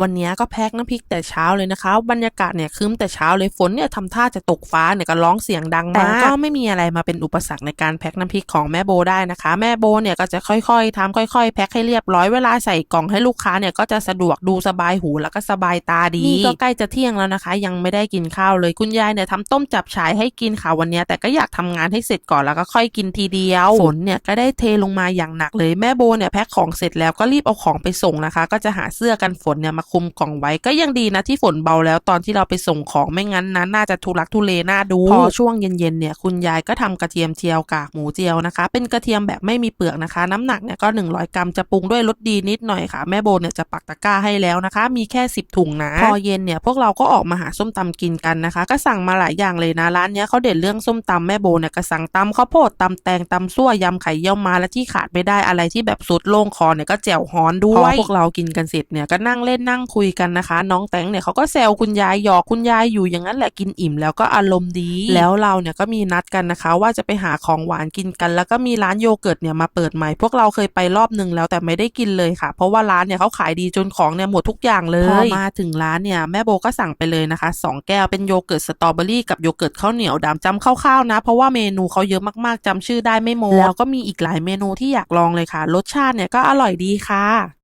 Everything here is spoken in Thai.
วันนี้ก็แพ็คน้ำพริกแต่เช้าเลยนะคะ บรรยากาศเนี่ยครึ้มแต่เช้าเลยฝนเนี่ยทำท่าจะตกฟ้าเนี่ยก็ร้องเสียงดังมากแต่ก็ไม่มีอะไรมาเป็นอุปสรรคในการแพ็คน้ำพริกของแม่โบได้นะคะ แม่โบเนี่ยก็จะค่อยๆทำค่อยๆ แพ็คให้เรียบร้อยเวลาใส่กล่องให้ลูกค้าเนี่ยก็จะสะดวกดูสบายหูแล้วก็สบายตาดีนี่ก็ใกล้จะเที่ยงแล้วนะคะ ยังไม่ได้กินข้าวเลยคุณยายเนี่ยทำต้มจับฉายให้กินค่ะวันนี้แต่ก็อยากทำงานให้เสร็จก่อนแล้วก็ค่อยกินทีเดียวฝนเนี่ยก็ได้เทลงมาอย่างหนักเลยแม่โบเนี่ยแพ็คของเสร็จแล้วก็รีบเอาของไปส่งนะคะ ก็จะหาเสื้อกันฝนเนี่ยมาคลุมกล่องไว้ก็ยังดีนะที่ฝนเบาแล้วตอนที่เราไปส่งของไม่งั้นนะน่าจะทุลักทุเลน่าดู พอช่วงเย็นๆเนี่ยคุณยายก็ทำกระเทียมเจียวกากหมูเจียวนะคะ เป็นกระเทียมแบบไม่มีเปลือกนะคะ น้ำหนักเนี่ยก็ 100 กรัมจะปรุงด้วยรสดีนิดหน่อยค่ะ แม่โบเนี่ยจะปักตะกร้าให้แล้วนะคะ มีแค่ 10 ถุงนะ พอเย็นเนี่ยพวกเราก็ออกมาหาส้มตำกินกันนะคะ ก็สั่งมาหลายอย่างเลยนะร้านเนี้ยเขาเด่นเรื่องส้มตำแม่โบเนี่ยก็สั่งตำข้าวโพดตำแตงตำซั่วยำไข่เยี่ยวมาและที่ขาดไม่ได้อะไรที่แบบสุดโล่งคอเนี่ยก็แจ่วฮ้อนด้วยพอพวกเรากินกันเสร็จเนี่ยก็นั่งเล่นนั่ั่งคุยกันนะคะ น้องแตงเนี่ยเขาก็แซวคุณยายหยอกคุณยายอยู่อย่างนั้นแหละกินอิ่ม แล้วก็อารมณ์ดี แล้วเราเนี่ยก็มีนัดกันนะคะ ว่าจะไปหาของหวานกินกัน แล้วก็มีร้านโยเกิร์ตเนี่ยมาเปิดใหม่ พวกเราเคยไปรอบหนึ่งแล้วแต่ไม่ได้กินเลยค่ะ เพราะว่าร้านเนี่ยเขาขายดีจนของเนี่ยหมดทุกอย่างเลยพอมาถึงร้านเนี่ยแม่โบก็สั่งไปเลยนะคะสองแก้วเป็นโยเกิร์ตสตรอเบอรี่กับโยเกิร์ตข้าวเหนียวดำจำคร่าวๆนะ เพราะว่าเมนูเขาเยอะมากๆจำชื่อได้ไม่หมดแล้วก็มีอีกหลายเมนูที่อยากลองเลยค่ะ รสชาติเนี่ยก็อร่อยดีค่ะ